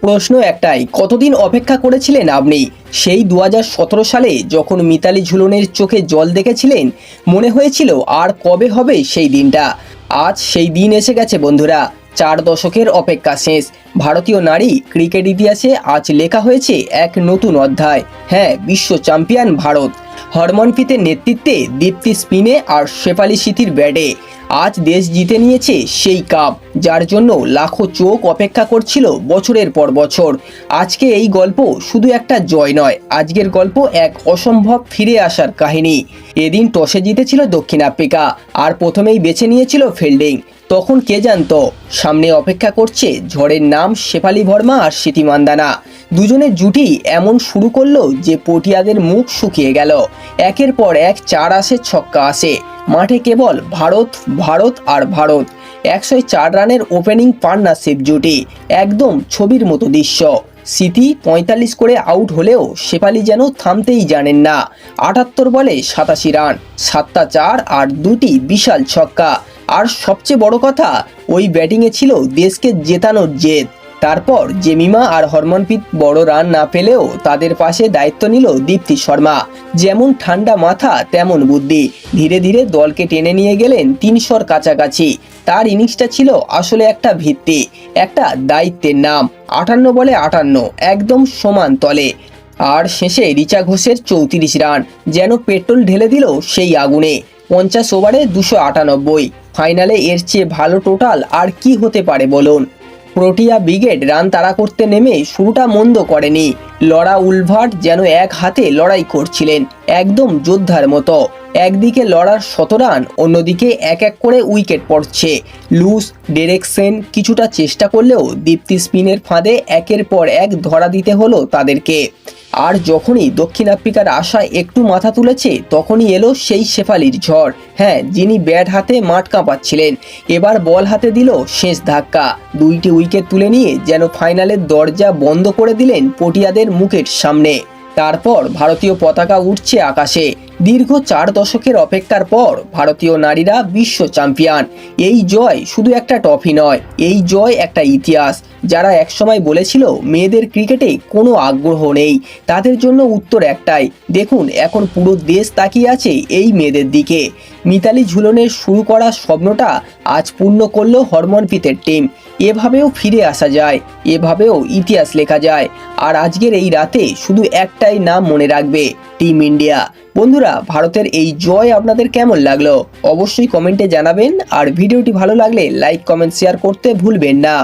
প্রশ্ন একটাই, কতদিন অপেক্ষা করেছিলেন আপনি? সেই দু হাজার সতেরো সালে যখন মিতালি ঝুলনের চোখে জল দেখেছিলেন, মনে হয়েছিল আর কবে হবে সেই দিনটা? আজ সেই দিন এসে গেছে বন্ধুরা, চার দশকের অপেক্ষা শেষ। ভারতীয় নারী ক্রিকেট ইতিহাসে আজ লেখা হয়েছে এক নতুন অধ্যায়। হ্যাঁ বিশ্ব চ্যাম্পিয়ন ভারত। হরমনপ্রীতের নেতৃত্বে দীপ্তি স্পিনে আর শেফালি সিথির ব্যাটে। আজ দেশ জিতে নিয়েছে সেই কাপ, যার জন্য লাখো চোখ অপেক্ষা করছিল বছরের পর বছর। আজকে এই গল্প শুধু একটা জয় নয়, আজকের গল্প এক অসম্ভব ফিরে আসার কাহিনী। এদিন টসে জিতেছিল দক্ষিণ আফ্রিকা, আর প্রথমেই বেছে নিয়েছিল ফিল্ডিং। তখন কে জানতো, সামনে অপেক্ষা করছে ঝড়ের নাম শেফালি ভর্মা আর স্মৃতি মান্দানা। দুজনের জুটি এমন শুরু করল যে পটিয়াদের মুখ শুকিয়ে গেল। একের পর এক চার আসে, ছক্কা আসে। মাঠে কেবল ভারত ভারত আর ভারত। একশো চার রানের ওপেনিং পার্টনারশিপ জুটি, একদম ছবির মতো দৃশ্য। স্মৃতি পঁয়তাল্লিশ করে আউট হলেও শেফালি যেন থামতেই জানেন না। আটাত্তর বলে সাতাশি রান, সাতটা চার আর দুটি বিশাল ছক্কা। আর সবচেয়ে বড় কথা, ওই ব্যাটিংয়ে ছিল দেশকে জেতানোর জেদ। তারপর জেমিমা আর হরমনপ্রীত বড় রান না পেলেও তাদের পাশে দায়িত্ব নিল দীপ্তি শর্মা। যেমন ঠান্ডা মাথা, তেমন বুদ্ধি। ধীরে ধীরে দলকে টেনে নিয়ে গেলেন তিনশোর কাছাকাছি। তার ইনিংসটা ছিল আসলে একটা ভিত্তি, একটা দায়িত্বের নাম। আটান্ন বলে আটান্ন, একদম সমান তলে। আর শেষে রিচা ঘোষের চৌত্রিশ রান, যেন পেট্রোল ঢেলে দিল সেই আগুনে। পঞ্চাশ ওভারে দুশো আটানব্বই। ফাইনালে এর চেয়ে ভালো টোটাল আর কি হতে পারে বলুন? প্রোটিয়া ব্রিগেড রান তাড়া করতে নেমে শুরুটা মন্দ করেনি। লড়া উলভার্ট যেন এক হাতে লড়াই করছিলেন, একদম যোদ্ধার মতো। একদিকে লড়ার শত রান, অন্যদিকে এক এক করে উইকেট পড়ছে। লুস, ডেরেকসেন কিছুটা চেষ্টা করলেও দীপ্তি স্পিনের ফাঁদে একের পর এক ধরা দিতে হলো তাদেরকে। আর যখনই দক্ষিণ আফ্রিকার আশা একটু মাথা তুলেছে, তখনই এলো সেই শেফালির ঝড়। হ্যাঁ যিনি ব্যাট হাতে মাঠ কাঁপাচ্ছিলেন। এবার বল হাতে দিল শেষ ধাক্কা। দুইটি উইকেট তুলে নিয়ে যেন ফাইনালের দরজা বন্ধ করে দিলেন পটিয়াদের মুখের সামনে। তারপর ভারতীয় পতাকা উঠছে আকাশে। দীর্ঘ চার দশকের অপেক্ষার পর ভারতীয় নারীরা বিশ্ব চ্যাম্পিয়ন। এই জয় শুধু একটা ট্রফি নয়, এই জয় একটা ইতিহাস। যারা একসময় বলেছিল মেয়েদের ক্রিকেটে কোনো আগ্রহ নেই, তাদের জন্য উত্তর একটাই। দেখুন, এখন পুরো দেশ তাকিয়ে আছে এই মেয়েদের দিকে। মিতালি ঝুলনের শুরু করা স্বপ্নটা আজ পূর্ণ করল হরমনপ্রীতের টিম। এভাবেও ফিরে আসা যায়, এভাবেও ইতিহাস লেখা যায়। আর আজকের এই রাতে শুধু একটাই নাম মনে রাখবে টিম ইন্ডিয়া বন্ধুরা, ভারতের এই জয় আপনাদের কেমন লাগল? অবশ্যই কমেন্টে জানাবেন। আর ভিডিওটি ভালো লাগলে লাইক, কমেন্ট, শেয়ার করতে ভুলবেন না।